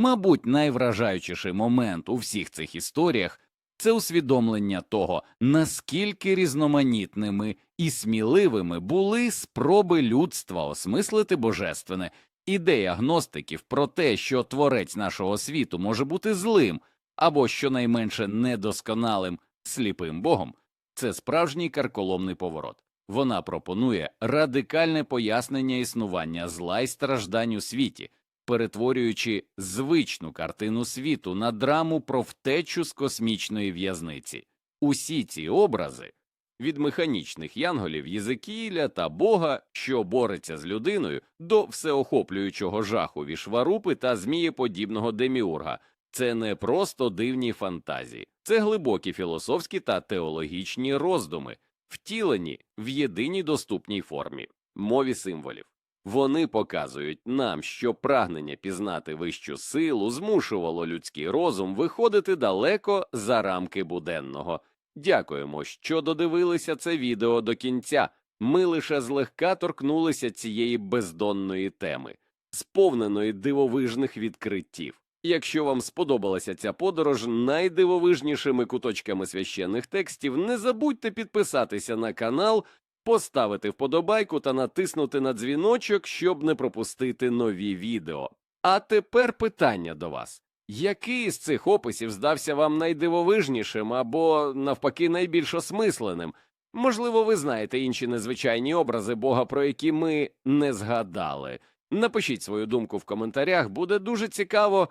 Мабуть, найвражаючіший момент у всіх цих історіях це усвідомлення того, наскільки різноманітними і сміливими були спроби людства осмислити божественне, ідея гностиків про те, що творець нашого світу може бути злим або щонайменше недосконалим сліпим богом, це справжній карколомний поворот. Вона пропонує радикальне пояснення існування зла й страждань у світі, перетворюючи звичну картину світу на драму про втечу з космічної в'язниці. Усі ці образи від механічних янголів Єзекіїля та Бога, що бореться з людиною, до всеохоплюючого жаху вішварупи та змієподібного деміурга. Це не просто дивні фантазії, це глибокі філософські та теологічні роздуми, втілені в єдиній доступній формі мові символів. Вони показують нам, що прагнення пізнати вищу силу змушувало людський розум виходити далеко за рамки буденного. Дякуємо, що додивилися це відео до кінця. Ми лише злегка торкнулися цієї бездонної теми, сповненої дивовижних відкриттів. Якщо вам сподобалася ця подорож найдивовижнішими куточками священних текстів, не забудьте підписатися на канал, поставити вподобайку та натиснути на дзвіночок, щоб не пропустити нові відео. А тепер питання до вас. Який з цих описів здався вам найдивовижнішим або, навпаки, найбільш осмисленим? Можливо, ви знаєте інші незвичайні образи Бога, про які ми не згадали. Напишіть свою думку в коментарях, буде дуже цікаво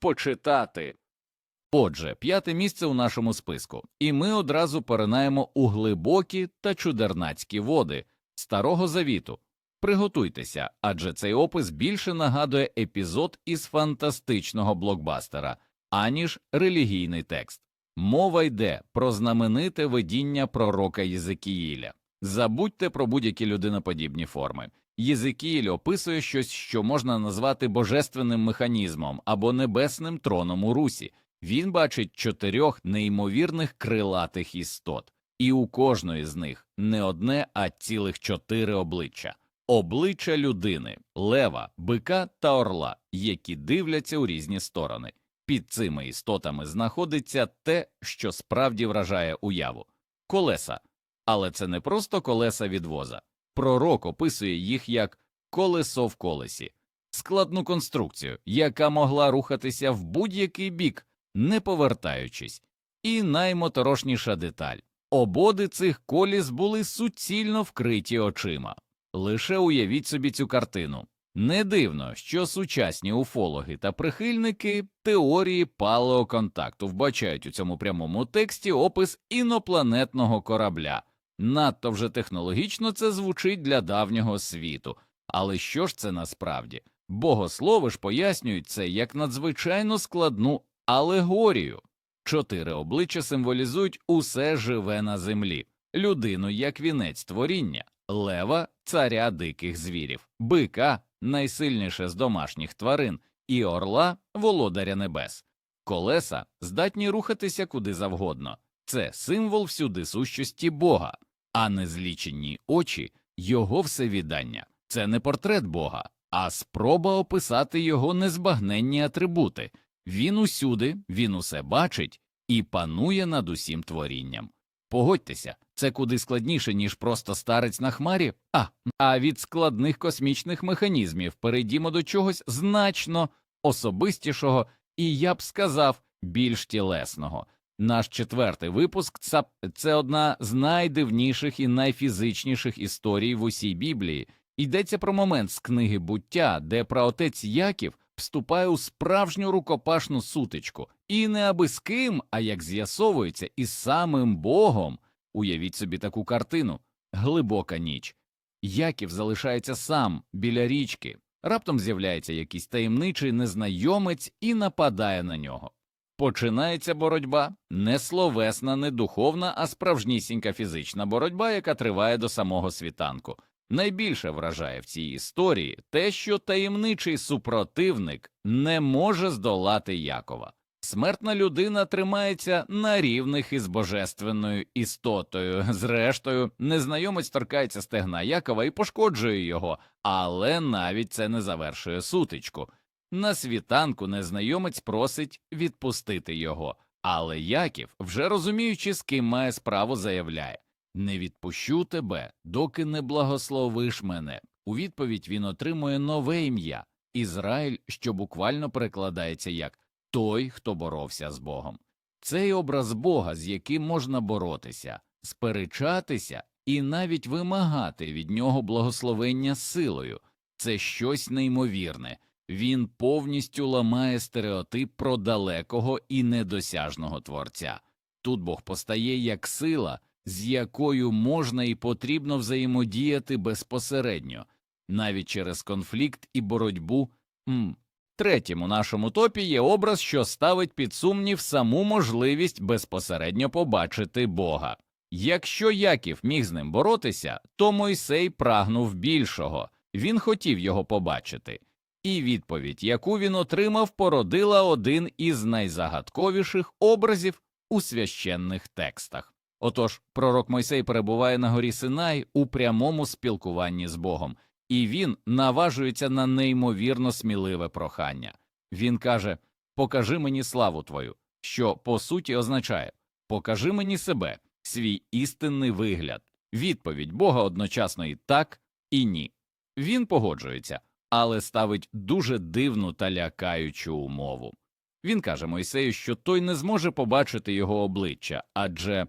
почитати. Отже, п'яте місце у нашому списку, і ми одразу поринаємо у глибокі та чудернацькі води Старого Завіту. Приготуйтеся, адже цей опис більше нагадує епізод із фантастичного блокбастера, аніж релігійний текст. Мова йде про знамените видіння пророка Єзекіїля. Забудьте про будь-які людиноподібні форми. Єзекіїль описує щось, що можна назвати божественним механізмом або небесним троном у русі. Він бачить чотирьох неймовірних крилатих істот, і у кожної з них не одне, а цілих чотири обличчя обличчя людини, лева, бика та орла, які дивляться у різні сторони. Під цими істотами знаходиться те, що справді вражає уяву колеса. Але це не просто колеса від воза. Пророк описує їх як колесо в колесі, складну конструкцію, яка могла рухатися в будь-який бік, не повертаючись. І наймоторошніша деталь ободи цих коліс були суцільно вкриті очима. Лише уявіть собі цю картину. Не дивно, що сучасні уфологи та прихильники теорії палеоконтакту вбачають у цьому прямому тексті опис інопланетного корабля. Надто вже технологічно це звучить для давнього світу. Але що ж це насправді? Богослови ж пояснюють це як надзвичайно складну алегорію. Чотири обличчя символізують усе живе на землі, людину як вінець творіння, лева царя диких звірів, бика найсильніше з домашніх тварин, і орла володаря небес. Колеса здатні рухатися куди завгодно. Це символ всюдисущості Бога, а незлічені очі його всевідання. Це не портрет Бога, а спроба описати його незбагненні атрибути. Він усюди, він усе бачить і панує над усім творінням. Погодьтеся, це куди складніше, ніж просто старець на хмарі, а, а від складних космічних механізмів перейдімо до чогось значно особистішого і, я б сказав, більш тілесного. Наш четвертий випуск це, одна з найдивніших і найфізичніших історій в усій Біблії. Йдеться про момент з книги буття, де праотець Яків вступає у справжню рукопашну сутичку, і не аби з ким, а як з'ясовується, із самим Богом. Уявіть собі таку картину глибока ніч. Яків залишається сам біля річки. Раптом з'являється якийсь таємничий незнайомець і нападає на нього. Починається боротьба не словесна, не духовна, а справжнісінька фізична боротьба, яка триває до самого світанку. Найбільше вражає в цій історії те, що таємничий супротивник не може здолати Якова. Смертна людина тримається на рівних із божественною істотою. Зрештою, незнайомець торкається стегна Якова і пошкоджує його, але навіть це не завершує сутичку. На світанку незнайомець просить відпустити його, але Яків, вже розуміючи, з ким має справу, заявляє Не відпущу тебе, доки не благословиш мене. У відповідь він отримує нове ім'я Ізраїль, що буквально перекладається як той, хто боровся з Богом. Цей образ Бога, з яким можна боротися, сперечатися і навіть вимагати від нього благословення силою, це щось неймовірне. Він повністю ламає стереотип про далекого і недосяжного творця. Тут Бог постає як сила, з якою можна і потрібно взаємодіяти безпосередньо, навіть через конфлікт і боротьбу. М. Третім у нашому топі є образ, що ставить під сумнів саму можливість безпосередньо побачити Бога. Якщо Яків міг з ним боротися, то Мойсей прагнув більшого, він хотів його побачити. І відповідь, яку він отримав, породила один із найзагадковіших образів у священних текстах. Отож, пророк Мойсей перебуває на горі Синай у прямому спілкуванні з Богом, і він наважується на неймовірно сміливе прохання. Він каже Покажи мені славу твою, що по суті означає Покажи мені себе, свій істинний вигляд. Відповідь Бога одночасно і так, і ні. Він погоджується, але ставить дуже дивну та лякаючу умову. Він каже Мойсею, що той не зможе побачити його обличчя, адже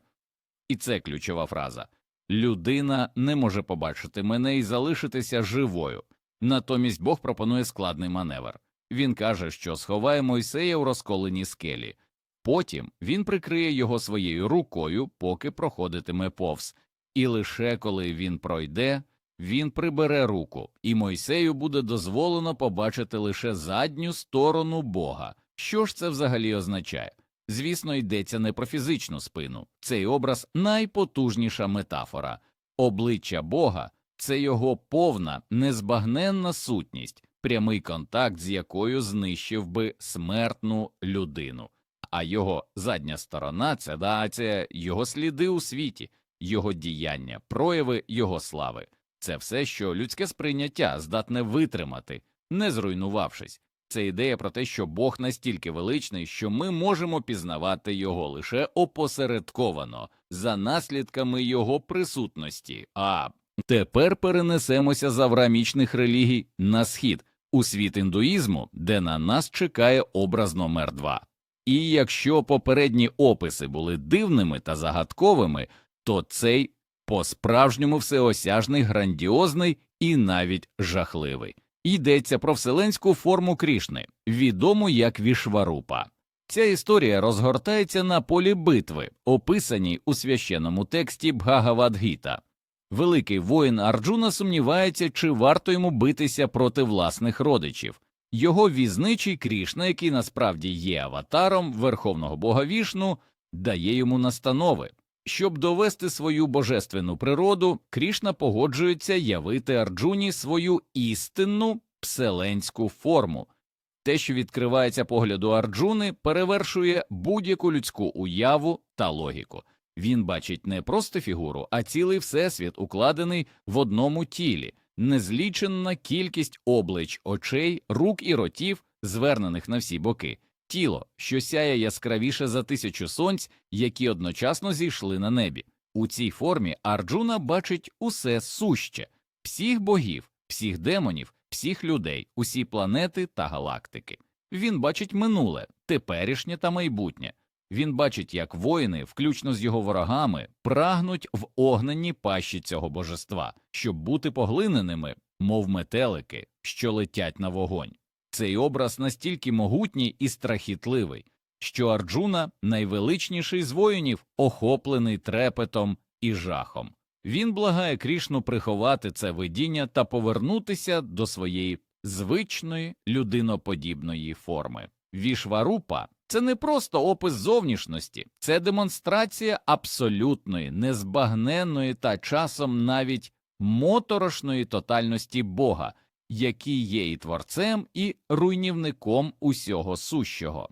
і це ключова фраза людина не може побачити мене і залишитися живою. Натомість Бог пропонує складний маневр. Він каже, що сховає Мойсея у розколеній скелі. Потім він прикриє його своєю рукою, поки проходитиме повз, і лише коли він пройде, він прибере руку, і Мойсею буде дозволено побачити лише задню сторону Бога. Що ж це взагалі означає? Звісно, йдеться не про фізичну спину. Цей образ найпотужніша метафора. Обличчя Бога це його повна, незбагненна сутність, прямий контакт, з якою знищив би смертну людину. А його задня сторона це да, його сліди у світі, його діяння, прояви його слави. Це все, що людське сприйняття здатне витримати, не зруйнувавшись. Це ідея про те, що Бог настільки величний, що ми можемо пізнавати його лише опосередковано за наслідками його присутності. А тепер перенесемося з авраамічних релігій на схід у світ індуїзму, де на нас чекає образ номер два. І якщо попередні описи були дивними та загадковими, то цей по справжньому всеосяжний, грандіозний і навіть жахливий. Йдеться про вселенську форму Крішни, відому як Вішварупа. Ця історія розгортається на полі битви, описаній у священному тексті Бхагавадгіта. Великий воїн Арджуна сумнівається, чи варто йому битися проти власних родичів. Його візничий Крішна, який насправді є аватаром верховного бога Вішну, дає йому настанови. Щоб довести свою божественну природу, Крішна погоджується явити Арджуні свою істинну вселенську форму. Те, що відкривається погляду Арджуни, перевершує будь-яку людську уяву та логіку. Він бачить не просто фігуру, а цілий всесвіт, укладений в одному тілі, незліченна кількість облич, очей, рук і ротів, звернених на всі боки тіло, що сяє яскравіше за тисячу сонць, які одночасно зійшли на небі. У цій формі Арджуна бачить усе суще, всіх богів, всіх демонів, всіх людей, усі планети та галактики. Він бачить минуле, теперішнє та майбутнє. Він бачить, як воїни, включно з його ворогами, прагнуть в огненні пащі цього божества, щоб бути поглиненими, мов метелики, що летять на вогонь. Цей образ настільки могутній і страхітливий, що Арджуна найвеличніший з воїнів, охоплений трепетом і жахом. Він благає Крішну приховати це видіння та повернутися до своєї звичної людиноподібної форми. Вішварупа це не просто опис зовнішності, це демонстрація абсолютної, незбагненної та часом навіть моторошної тотальності Бога, який є і творцем, і руйнівником усього сущого.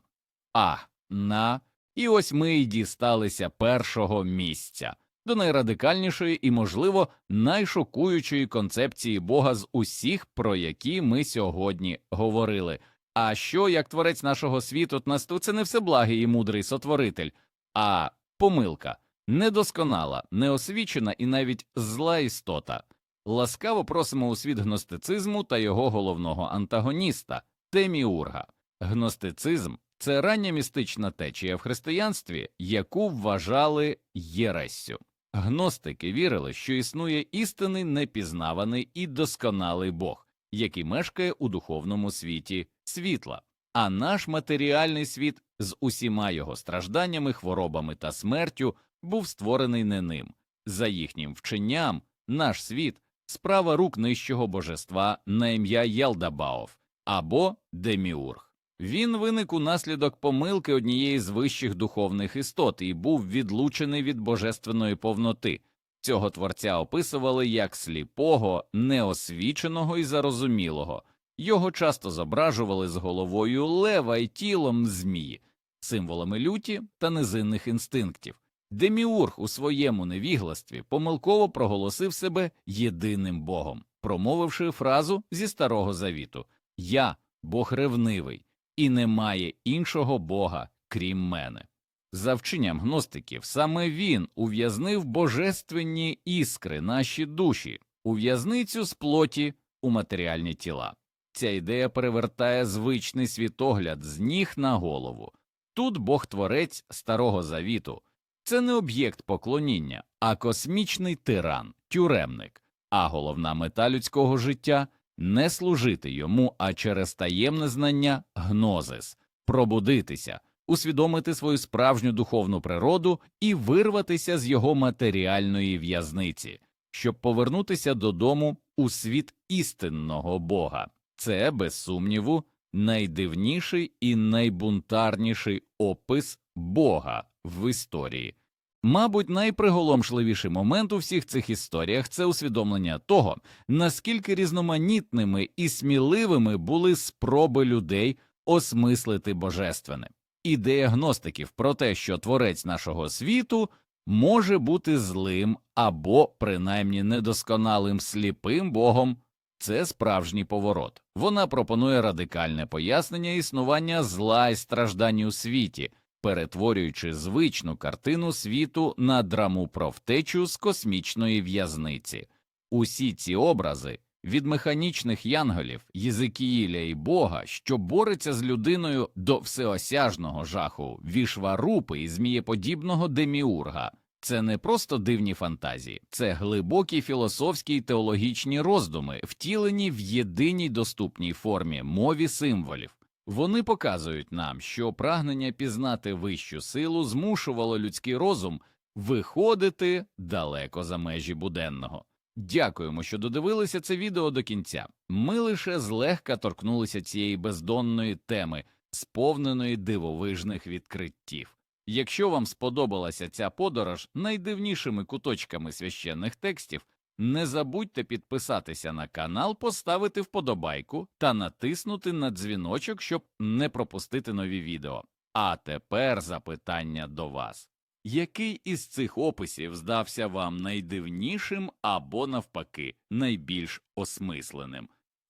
А на і ось ми й дісталися першого місця до найрадикальнішої і, можливо, найшокуючої концепції Бога з усіх, про які ми сьогодні говорили, А що як творець нашого світу, то це не всеблагий і мудрий сотворитель, а помилка, недосконала, неосвічена і навіть зла істота. Ласкаво просимо у світ гностицизму та його головного антагоніста Теміурга. Гностицизм це рання містична течія в християнстві, яку вважали єрессю. Гностики вірили, що існує істинний непізнаваний і досконалий Бог, який мешкає у духовному світі світла, а наш матеріальний світ з усіма його стражданнями, хворобами та смертю був створений не ним. За їхнім вченням, наш світ справа рук нижчого божества на ім'я Єлдабаов або Деміург. Він виник унаслідок помилки однієї з вищих духовних істот і був відлучений від божественної повноти. Цього творця описували як сліпого, неосвіченого і зарозумілого. Його часто зображували з головою лева і тілом змії, символами люті та низинних інстинктів. Деміург у своєму невігластві помилково проголосив себе єдиним богом, промовивши фразу зі старого завіту Я Бог ревнивий, і немає іншого бога, крім мене. За вченням гностиків, саме він ув'язнив божественні іскри, наші душі, у в'язницю з плоті у матеріальні тіла. Ця ідея перевертає звичний світогляд з ніг на голову. Тут Бог творець старого завіту це не об'єкт поклоніння, а космічний тиран, тюремник, а головна мета людського життя не служити йому, а через таємне знання гнозис, пробудитися, усвідомити свою справжню духовну природу і вирватися з його матеріальної в'язниці, щоб повернутися додому у світ істинного Бога. Це, без сумніву, найдивніший і найбунтарніший опис Бога в історії. Мабуть, найприголомшливіший момент у всіх цих історіях це усвідомлення того, наскільки різноманітними і сміливими були спроби людей осмислити божественне. Ідея гностиків про те, що творець нашого світу може бути злим або принаймні недосконалим сліпим богом, це справжній поворот. Вона пропонує радикальне пояснення існування зла і страждань у світі перетворюючи звичну картину світу на драму про втечу з космічної в'язниці. Усі ці образи від механічних янголів, Єзикіїля і Бога, що бореться з людиною до всеосяжного жаху, вішварупи і змієподібного деміурга. Це не просто дивні фантазії, це глибокі філософські й теологічні роздуми, втілені в єдиній доступній формі мові символів. Вони показують нам, що прагнення пізнати вищу силу змушувало людський розум виходити далеко за межі буденного. Дякуємо, що додивилися це відео до кінця. Ми лише злегка торкнулися цієї бездонної теми, сповненої дивовижних відкриттів. Якщо вам сподобалася ця подорож найдивнішими куточками священних текстів, не забудьте підписатися на канал, поставити вподобайку та натиснути на дзвіночок, щоб не пропустити нові відео. А тепер запитання до вас. Який із цих описів здався вам найдивнішим або, навпаки, найбільш осмисленим?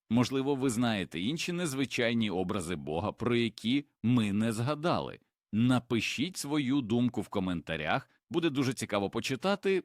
Можливо, ви знаєте інші незвичайні образи Бога, про які ми не згадали. Напишіть свою думку в коментарях, буде дуже цікаво почитати